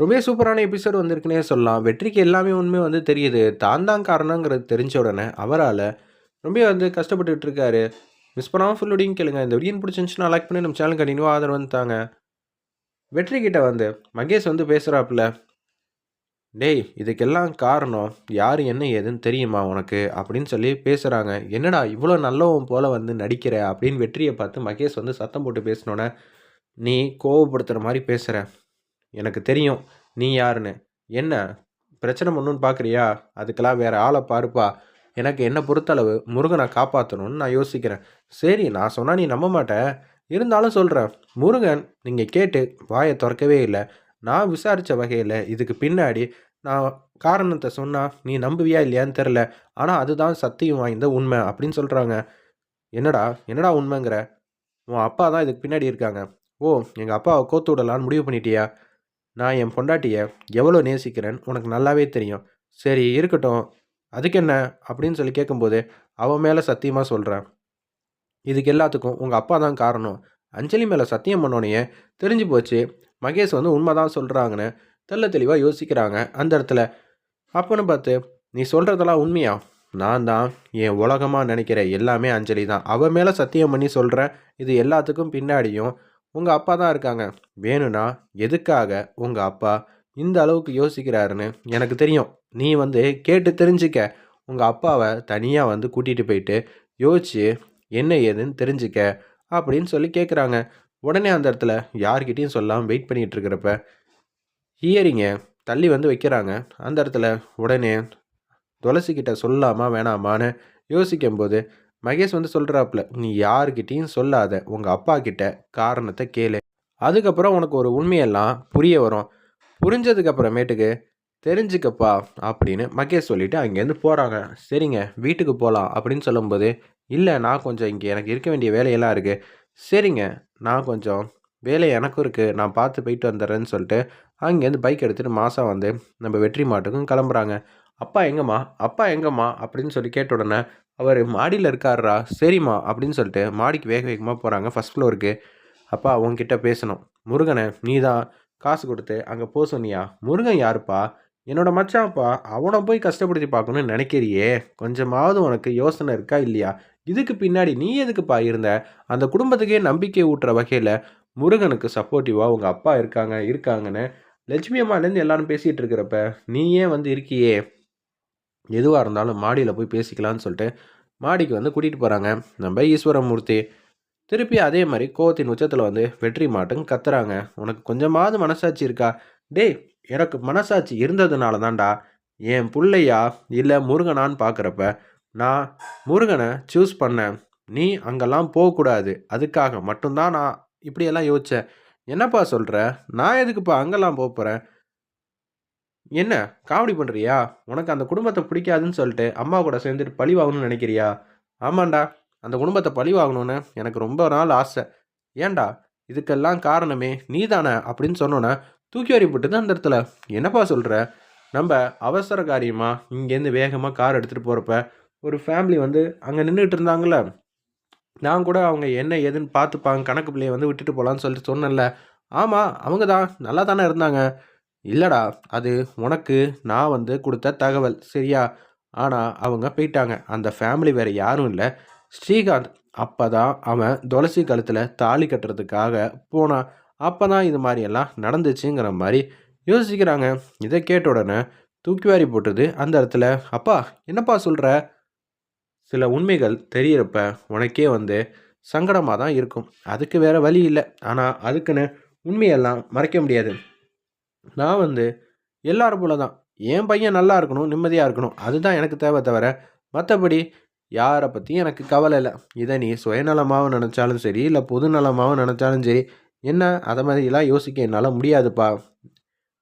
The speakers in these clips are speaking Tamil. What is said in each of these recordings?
ரொம்பவே சூப்பரான எபிசோடு வந்திருக்குன்னே சொல்லலாம். வெற்றிக்கு எல்லாமே உண்மை வந்து தெரியுது. தான் தான் காரணங்கிறது தெரிஞ்ச உடனே, அவரால் ரொம்ப வந்து கஷ்டப்பட்டுட்டு இருக்காரு. மிஸ் பண்ணாமல் ஃபுல் வீடியோவும் கேளுங்க. இந்த வீடியோ பிடிச்சிருந்துச்சுன்னா லைக் பண்ணி நம்ம சேனல் கண்டினியூவா ஆதரவு வந்து தாங்க. வெற்றி கிட்ட வந்து மகேஷ் வந்து பேசுகிறாப்புல "டேய் இதுக்கெல்லாம் காரணம் யார் என்ன ஏதுன்னு தெரியுமா உனக்கு?" அப்படின்னு சொல்லி பேசுகிறாங்க "என்னடா இவ்வளோ நல்லவன் போல் வந்து நடிக்கிற?" அப்படின்னு வெற்றியை பார்த்து மகேஷ் வந்து சத்தம் போட்டு பேசினோன்னே "நீ கோவப்படுத்துகிற மாதிரி பேசுகிற எனக்கு தெரியும் நீ யாருன்னு. என்ன பிரச்சனை பண்ணுன்னு பார்க்குறியா? அதுக்கெல்லாம் வேற ஆளை பாருப்பா. எனக்கு என்ன பொறுத்தளவு முருகனை காப்பாற்றணும்னு நான் யோசிக்கிறேன்." "சரி நான் சொன்னால் நீ நம்ப மாட்டேன் இருந்தாலும் சொல்கிறேன் முருகன் நீங்கள் கேட்டு வாயை திறக்கவே இல்லை நான் விசாரித்த வகையில் இதுக்கு பின்னாடி நான் காரணத்தை சொன்னால் நீ நம்புவியா இல்லையான்னு தெரில ஆனால் அதுதான் சத்தியம் வாய்ந்த உண்மை." அப்படின்னு சொல்கிறாங்க "என்னடா என்னடா உண்மைங்கிற? உன் அப்பா தான் இதுக்கு பின்னாடி இருக்காங்க. ஓ! எங்கள் அப்பாவை கோத்து விடலான்னு முடிவு பண்ணிட்டியா? நான் என் பொண்டாட்டியை எவ்வளோ நேசிக்கிறேன்னு உனக்கு நல்லாவே தெரியும். சரி இருக்கட்டும். அதுக்கு என்ன அப்படின்னு சொல்லி கேட்கும்போது, அவன் மேலே சத்தியமாக சொல்கிறேன் இதுக்கு எல்லாத்துக்கும் உங்கள் அப்பா தான் காரணம். அஞ்சலி மேலே சத்தியம் பண்ணோன்னே தெரிஞ்சு போச்சு. மகேஷ் வந்து உண்மை தான் சொல்கிறாங்கன்னு தெள்ள தெளிவாக யோசிக்கிறாங்க அந்த இடத்துல. அப்போன்னு பார்த்து, "நீ சொல்கிறதெல்லாம் உண்மையா? நான் தான் என் உலகமாக நினைக்கிற எல்லாமே அஞ்சலி தான். அவன் மேலே சத்தியம் பண்ணி சொல்கிறேன் இது எல்லாத்துக்கும் பின்னாடியும் உங்கள் அப்பா தான் இருக்காங்க. வேணும்னா எதுக்காக உங்கள் அப்பா இந்த அளவுக்கு யோசிக்கிறாருன்னு எனக்கு தெரியும். நீ வந்து கேட்டு தெரிஞ்சுக்க. உங்கள் அப்பாவை தனியாக வந்து கூட்டிகிட்டு போயிட்டு யோசிச்சு என்ன ஏதுன்னு தெரிஞ்சுக்க." அப்படின்னு சொல்லி கேட்குறாங்க. உடனே அந்த இடத்துல யார்கிட்டையும் சொல்லாமல் வெயிட் பண்ணிகிட்டு இருக்கிறப்ப, ஹியரிங்க தள்ளி வந்து வைக்கிறாங்க. அந்த இடத்துல உடனே துளசிக்கிட்ட சொல்லாமா வேணாமான்னு யோசிக்கும்போது, மகேஷ் வந்து சொல்கிறாப்புல "நீ யாருக்கிட்டேயும் சொல்லாத. உங்கள் அப்பா கிட்ட காரணத்தை கேளு. அதுக்கப்புறம் உனக்கு ஒரு உண்மையெல்லாம் புரிய வரும். புரிஞ்சதுக்கு அப்புறமேட்டுக்கு தெரிஞ்சுக்கப்பா." அப்படின்னு மகேஷ் சொல்லிட்டு அங்கேருந்து போகிறாங்க "சரிங்க வீட்டுக்கு போகலாம் அப்படின்னு சொல்லும்போது, இல்லை நான் கொஞ்சம் இங்கே எனக்கு இருக்க வேண்டிய வேலையெல்லாம் இருக்குது "சரிங்க நான் கொஞ்சம் வேலை எனக்கும் இருக்குது நான் பார்த்து போயிட்டு வந்துடுறேன்னு" சொல்லிட்டு அங்கேருந்து பைக் எடுத்துகிட்டு மாதம் வந்து நம்ம வெற்றி மாட்டுக்கும் கிளம்புறாங்க. "அப்பா எங்கம்மா? அப்பா எங்கம்மா?" அப்படின்னு சொல்லி கேட்ட உடனே, அவர் மாடியில் இருக்காருடா." "சரிம்மா." அப்படின்னு சொல்லிட்டு மாடிக்கு வேக வேகமாக போகிறாங்க ஃபர்ஸ்ட் ஃப்ளோருக்கு. "அப்பா உன்கிட்ட பேசணும். முருகனை நீ தான் காசு கொடுத்து அங்கே போ சொன்னியா?" "முருகன் யாருப்பா?" "என்னோட மச்சான்ப்பா. அவனை போய் கஷ்டப்படுத்தி பார்க்கணும்னு நினைக்கிறியே. கொஞ்சமாவது உனக்கு யோசனை இருக்கா இல்லையா? இதுக்கு பின்னாடி நீ எதுக்குப்பா இருந்த? அந்த குடும்பத்துக்கே நம்பிக்கை ஊட்டுற வகையில் முருகனுக்கு சப்போர்ட்டிவாக உங்கள் அப்பா இருக்காங்க இருக்காங்கன்னு லட்சுமி அம்மாலேருந்து எல்லாரும் பேசிகிட்டு இருக்கிறப்ப, நீ ஏன் வந்து இருக்கியே? எதுவாக இருந்தாலும் மாடியில் போய் பேசிக்கலாம்னு சொல்லிட்டு மாடிக்கு வந்து கூட்டிகிட்டு போகிறாங்க நம்ம ஈஸ்வரமூர்த்தி. திருப்பி அதே மாதிரி கோவத்தின் உச்சத்தில் வந்து வெற்றி மாட்டுன்னு கத்துறாங்க. "உனக்கு கொஞ்சமாவது மனசாட்சி இருக்கா? டேய் எனக்கு மனசாட்சி இருந்ததுனால தான்டா, என் பிள்ளையா இல்லை முருகனான்னு பார்க்குறப்ப, நான் முருகனை சூஸ் பண்ணேன். நீ அங்கெல்லாம் போகக்கூடாது அதுக்காக மட்டும்தான் நான் இப்படியெல்லாம் யோசித்தேன் "என்னப்பா சொல்கிற நான் எதுக்குப்பா அங்கெல்லாம் போகிறேன் "என்ன காமெடி பண்ணுறியா உனக்கு அந்த குடும்பத்தை பிடிக்காதுன்னு சொல்லிட்டு அம்மா கூட சேர்ந்துட்டு பழி வாங்கணும்னு நினைக்கிறியா?" ஆமாண்டா அந்த குடும்பத்தை பழி வாங்கணும்னு எனக்கு ரொம்ப நாள் ஆசை." "ஏன்டா? இதுக்கெல்லாம் காரணமே நீதானே அப்படின்னு சொன்னோன்னே தூக்கி வாரி போட்டுது அந்த இடத்துல. "என்னப்பா சொல்கிற நம்ம அவசர காரியமாக இங்கேருந்து வேகமாக கார் எடுத்துகிட்டு போகிறப்ப ஒரு ஃபேமிலி வந்து அங்கே நின்றுட்டு இருந்தாங்கல்ல. நான் கூட அவங்க என்ன ஏதுன்னு பார்த்துப்பாங்க. கணக்கு பிள்ளையை வந்து விட்டுட்டு போகலான்னு சொல்லிட்டு சொன்னேன்ல. ஆமாம் அவங்க தான். நல்லா தானே இருந்தாங்க." "இல்லடா. அது உனக்கு நான் வந்து கொடுத்த தகவல். சரியா? ஆனால் அவங்க போயிட்டாங்க. அந்த ஃபேமிலி வேறு யாரும் இல்லை ஸ்ரீகாந்த் அப்போ தான் அவன் துளசி கழுத்தில் தாலி கட்டுறதுக்காக போனான். அப்பதான் இது மாதிரியெல்லாம் நடந்துச்சுங்கிற மாதிரி யோசிக்கிறாங்க. இதை கேட்ட உடனே தூக்கி வாரி போட்டது அந்த இடத்துல. "அப்பா என்னப்பா சொல்கிற சில உண்மைகள் தெரியிறப்ப உனக்கே வந்து சங்கடமாக தான் இருக்கும். அதுக்கு வேறு வழி இல்லை ஆனால் அதுக்குன்னு உண்மையெல்லாம் மறைக்க முடியாது. நான் வந்து எல்லாரும் போல தான். என் பையன் நல்லா இருக்கணும், நிம்மதியாக இருக்கணும். அதுதான் எனக்கு தேவை தவிர, மற்றபடி யாரை பற்றியும் எனக்கு கவலை இல்லை இதை நீ சுயநலமாகவும் நினச்சாலும் சரி, இல்லை பொது நலமாகவும் நினச்சாலும் சரி, என்ன அதை மாதிரிலாம் யோசிக்க என்னால் முடியாதுப்பா.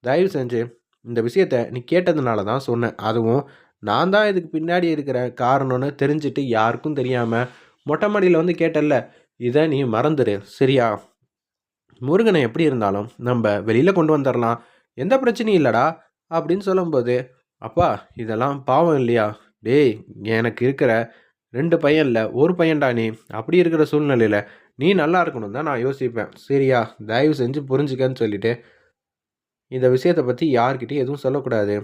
தயவு செஞ்சு இந்த விஷயத்த நீ கேட்டதுனால தான் சொன்னேன். அதுவும் நான் தான் இதுக்கு பின்னாடி இருக்கிற காரணம்னு தெரிஞ்சுட்டு யாருக்கும் தெரியாமல் மொட்டை மாடியில் வந்து கேட்டல இதை நீ மறந்துடு சரியா? முருகனை எப்படி இருந்தாலும் நம்ம வெளியில் கொண்டு வந்துடலாம் எந்த பிரச்சனையும் இல்லடா." அப்படின்னு சொல்லும்போது, "அப்பா இதெல்லாம் பாவம் இல்லையா? டேய் எனக்கு இருக்கிற ரெண்டு பையன் இல்லை ஒரு பையன்டா நீ. அப்படி இருக்கிற சூழ்நிலையில் நீ நல்லா இருக்கணும் தான் நான் யோசிப்பேன். சரியா? தயவு செஞ்சு புரிஞ்சுக்கன்னு" சொல்லிட்டு இந்த விஷயத்தை பற்றி யார்கிட்டையும் எதுவும் சொல்லக்கூடாது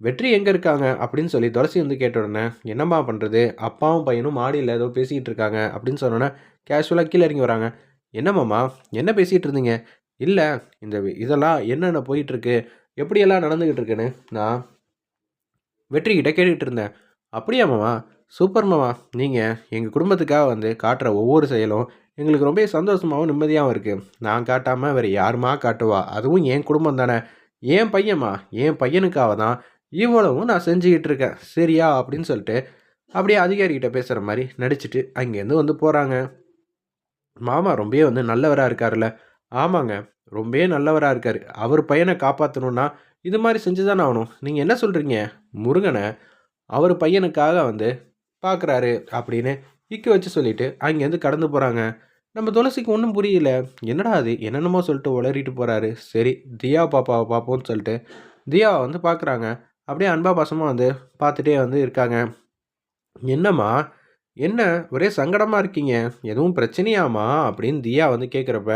வெற்றி எங்கே இருக்காங்க அப்படின்னு சொல்லி துளசி வந்து கேட்ட உடனே என்னம்மா பண்ணுறது அப்பாவும் பையனும் மாடியில் ஏதோ பேசிக்கிட்டு இருக்காங்க அப்படின்னு சொன்னோன்னே கேஷுவலாக கீழே இறங்கி வராங்க என்னம்மாம்மா என்ன பேசிகிட்டு இருந்தீங்க? இல்லை இந்த இதெல்லாம் என்னென்ன போயிட்டுருக்கு? எப்படியெல்லாம் நடந்துக்கிட்டு இருக்குன்னு? நான் வெற்றிக்கிட்ட கேட்டுக்கிட்டு இருந்தேன். அப்படியா சூப்பர் மாமா. நீங்கள் எங்கள் குடும்பத்துக்காக வந்து காட்டுற ஒவ்வொரு செயலும் எங்களுக்கு ரொம்ப சந்தோஷமாகவும் நிம்மதியாகவும் இருக்குது நான் காட்டாமல் வேறு யாருமா காட்டுவா? அதுவும் என் குடும்பம் தானே. என் பையன்மா என் பையனுக்காக தான் இவ்வளவும் நான் செஞ்சுக்கிட்டு இருக்கேன். சரியா? அப்படின்னு சொல்லிட்டு அப்படியே அதிகாரிகிட்ட பேசுகிற மாதிரி நடிச்சிட்டு அங்கேருந்து வந்து போகிறாங்க மாமா ரொம்பவே வந்து நல்லவராக இருக்காருல்ல. ஆமாங்க ரொம்பவே நல்லவராக இருக்கார். அவர் பையனை காப்பாற்றணுன்னா இது மாதிரி செஞ்சு தானே ஆகணும். நீங்கள் என்ன சொல்கிறீங்க முருகனை அவர் பையனுக்காக வந்து பார்க்குறாரு அப்படின்னு இக்க வச்சு சொல்லிட்டு அங்கேருந்து கடந்து போகிறாங்க நம்ம துளசிக்கு ஒன்றும் புரியல. என்னடா அது? என்னென்னமோ சொல்லிட்டு உளறிட்டு போகிறாரு சரி தியா பாப்பாவை பார்ப்போம்னு சொல்லிட்டு தியாவை வந்து பார்க்குறாங்க அப்படியே அன்பா பாசமாக வந்து பார்த்துட்டே வந்து இருக்காங்க. என்னம்மா? என்ன ஒரே சங்கடமாக இருக்கீங்க? எதுவும் பிரச்சனையாமா அப்படின்னு தியா வந்து கேட்குறப்ப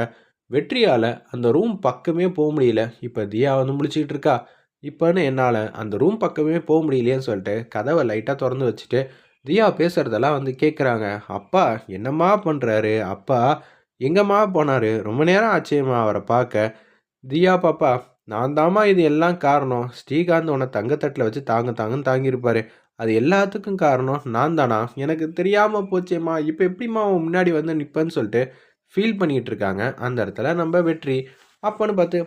வெற்றியால் அந்த ரூம் பக்கமே போக முடியல. இப்போ தியா வந்து முழிச்சிக்கிட்டு இருக்கா. இப்போன்னு என்னால் அந்த ரூம் பக்கமே போக முடியலையேன்னு சொல்லிட்டு கதவை லைட்டாக திறந்து வச்சுட்டு தியா பேசுகிறதெல்லாம் வந்து கேட்குறாங்க அப்பா என்னம்மா பண்ணுறாரு அப்பா எங்கம்மா போனார்? ரொம்ப நேரம் ஆச்சரியமா அவரை பார்க்க. தியா பாப்பா நான் தாம்மா இது எல்லாம் காரணம். ஸ்ரீகாந்த் உன்னை தங்கத்தட்டில் வச்சு தாங்க தாங்கன்னு தாங்கியிருப்பாரு. அது எல்லாத்துக்கும் காரணம் நான் தானா? எனக்கு தெரியாமல் போச்சேம்மா. இப்போ எப்படிம்மா உன் முன்னாடி வந்து நிற்பேன்னு சொல்லிட்டு ஃபீல் பண்ணிகிட்டு இருக்காங்க. அந்த இடத்துல நம்ம வெற்றி. அப்போன்னு பார்த்து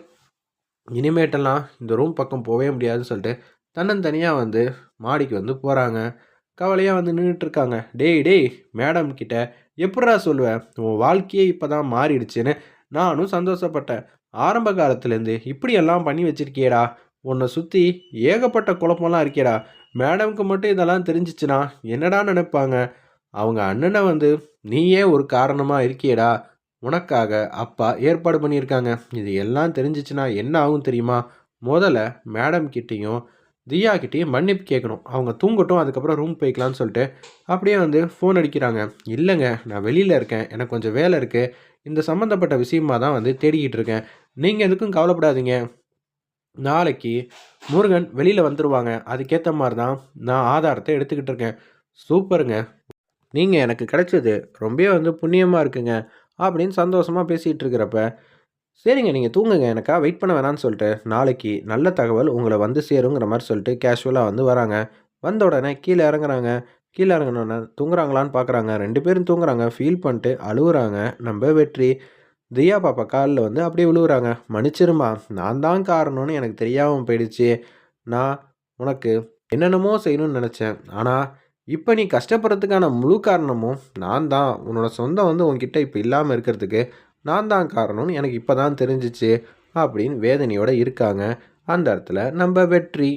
இனிமேட்டெல்லாம் இந்த ரூம் பக்கம் போகவே முடியாதுன்னு சொல்லிட்டு தன்னந்தனியாக வந்து மாடிக்கு வந்து போகிறாங்க கவலையாக வந்து நின்றுட்டுருக்காங்க டேய் டேய் மேடம் கிட்ட எப்படா சொல்லுவேன் உன் வாழ்க்கையே இப்போ தான் மாறிடுச்சுன்னு நானும் சந்தோஷப்பட்டேன். ஆரம்ப காலத்துலேருந்து இப்படியெல்லாம் பண்ணி வச்சிருக்கியேடா. உன்னை சுற்றி ஏகப்பட்ட குழப்பம்லாம் இருக்கேடா. மேடம்க்கு மட்டும் இதெல்லாம் தெரிஞ்சிச்சுன்னா என்னடா நினைப்பாங்க? அவங்க அண்ணனை வந்து நீயே ஒரு காரணமாக இருக்கியேடா. உனக்காக அப்பா ஏற்பாடு பண்ணியிருக்காங்க. இது எல்லாம் தெரிஞ்சிச்சுன்னா என்ன ஆகும் தெரியுமா? முதல்ல மேடம் கிட்டேயும் தியா கிட்டேயும் மன்னிப்பு கேட்கணும். அவங்க தூங்கட்டும் அதுக்கப்புறம் ரூம் போய்க்கலாம்னு சொல்லிட்டு அப்படியே வந்து ஃபோன் அடிக்கிறாங்க. இல்லைங்க நான் வெளியில் இருக்கேன். எனக்கு கொஞ்சம் வேலை இருக்குது இந்த சம்மந்தப்பட்ட விஷயமா தான் வந்து தேடிக்கிட்டு இருக்கேன். நீங்கள் எதுக்கும் கவலைப்படாதீங்க. நாளைக்கு முருகன் வெளியில் வந்துடுவாங்க அதுக்கேற்ற மாதிரி தான் நான் ஆதாரத்தை எடுத்துக்கிட்டு இருக்கேன். சூப்பருங்க. நீங்கள் எனக்கு கிடைச்சது ரொம்பவே வந்து புண்ணியமாக இருக்குங்க. அப்படின்னு சந்தோஷமாக பேசிகிட்டு இருக்கிறப்ப சரிங்க நீங்கள் தூங்குங்க. எனக்கா வெயிட் பண்ண வேணாம்னு சொல்லிட்டு நாளைக்கு நல்ல தகவல் உங்களை வந்து சேருங்கிற மாதிரி சொல்லிட்டு கேஷுவலாக வந்து வராங்க. வந்த உடனே கீழே இறங்குறாங்க. கீழே இறங்கினோடனே தூங்குறாங்களான்னு பார்க்குறாங்க ரெண்டு பேரும் தூங்குறாங்க. ஃபீல் பண்ணிட்டு அழுகுறாங்க நம்ம வெற்றி. தியா பாப்பா காலில் வந்து அப்படியே விழுவுறாங்க. மன்னிச்சிருமா நான் தான் காரணம்னு எனக்கு தெரியாமல் போயிடுச்சு. நான் உனக்கு என்னென்னமோ செய்யணும்னு நினச்சேன். ஆனால் இப்போ நீ கஷ்டப்படுறதுக்கான முழு காரணமும் நான் தான். உன்னோட சொந்தம் வந்து உன்கிட்ட இப்போ இல்லாமல் இருக்கிறதுக்கு நான் தான் காரணம்னு எனக்கு இப்போ தான் தெரிஞ்சிச்சு. அப்படின்னு வேதனையோடு இருக்காங்க. அந்த இடத்துல நம்ம வெற்றி.